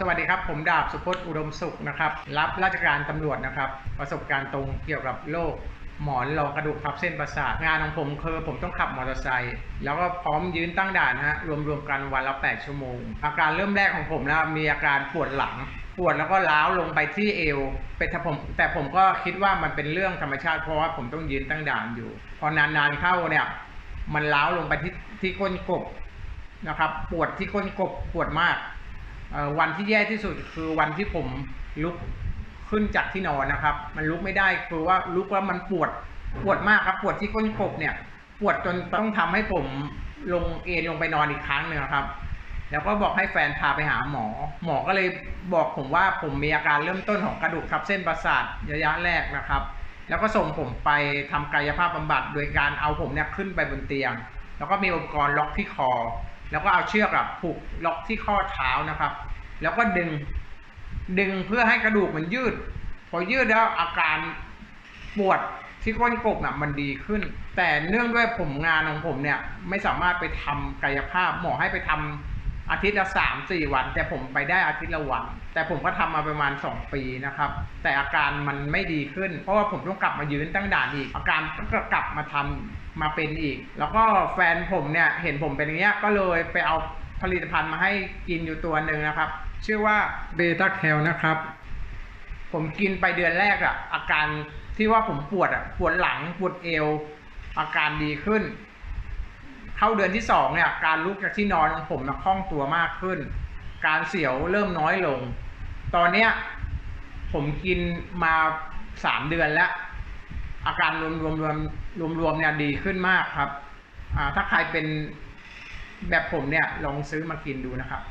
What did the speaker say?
สวัสดีครับ ผมดาบสุพจน์อุดมสุขนะครับ รับราชการตำรวจนะครับ ประสบการณ์ตรงเกี่ยวกับโรคหมอนรองกระดูกทับเส้นประสาท งานของผมคือผมต้องขับมอเตอร์ไซค์แล้วก็พร้อมยืนตั้งด่านนะฮะรวมๆกันวันละ 8 ชั่วโมง อาการเริ่มแรกของผมนะมีอาการปวดหลัง ปวดแล้วก็ล้าวลงไปที่เอวเป็นแต่ผมแต่ผมก็คิดว่ามันเป็นเรื่องธรรมชาติเพราะว่าผมต้องยืนตั้งด่านอยู่ พอนานๆเข้าเนี่ยมันล้าวลงไปที่ที่ก้นกบนะครับ ปวดที่ก้นกบปวดมาก วันที่แย่ที่สุดคือวันที่ผมลุกขึ้นจากที่นอนนะครับ มันลุกไม่ได้คือว่าลุกแล้วมันปวดปวดมากครับ ปวดที่ก้นกบเนี่ย ปวดจนต้องทำให้ผมลงเอนลงไปนอนอีกครั้งหนึ่งครับ แล้วก็บอกให้แฟนพาไปหาหมอ หมอก็เลยบอกผมว่าผมมีอาการเริ่มต้นของกระดูกทับเส้นประสาทระยะแรกนะครับ แล้วก็ส่งผมไปทำกายภาพบำบัด โดยการเอาผมเนี่ยขึ้นไปบนเตียง แล้วก็มีอุปกรณ์ล็อกที่คอ แล้วก็เอาเชือกอะผูกล็อกที่ข้อเท้านะครับ แล้วก็ดึง ดึงเพื่อให้กระดูกมันยืด พอยืดแล้วอาการปวดที่ก้นกบน่ะมันดีขึ้น แต่เนื่องด้วยผมงานของผมเนี่ยไม่สามารถไปทำกายภาพหมอให้ไปทำ อาทิตย์ละสามสี่วัน แต่ผมไปได้อาทิตย์ละวัน แต่ผมก็ทำมาประมาณสองปีนะครับ แต่อาการมันไม่ดีขึ้น เพราะว่าผมต้องกลับมายืนตั้งด่านอีก อาการก็กลับมาทำมาเป็นอีก แล้วก็แฟนผมเนี่ยเห็นผมเป็นอย่างเงี้ยก็เลยไปเอาผลิตภัณฑ์มาให้กินอยู่ตัวหนึ่งนะครับ ชื่อว่าเบต้าแคลนะครับ ผมกินไปเดือนแรกอะอาการที่ว่าผมปวดอะปวดหลังปวดเอว อาการดีขึ้น เข้าเดือนที่สองเนี่ยการลุกจากที่นอนของผมนะคล่องตัวมากขึ้น การเสียวเริ่มน้อยลง ตอนเนี้ยผมกินมาสามเดือนแล้ว อาการรวมรวมรวมรวมรวมเนี่ยดีขึ้นมากครับอ่าถ้าใครเป็นแบบผมเนี่ยลองซื้อมากินดูนะครับ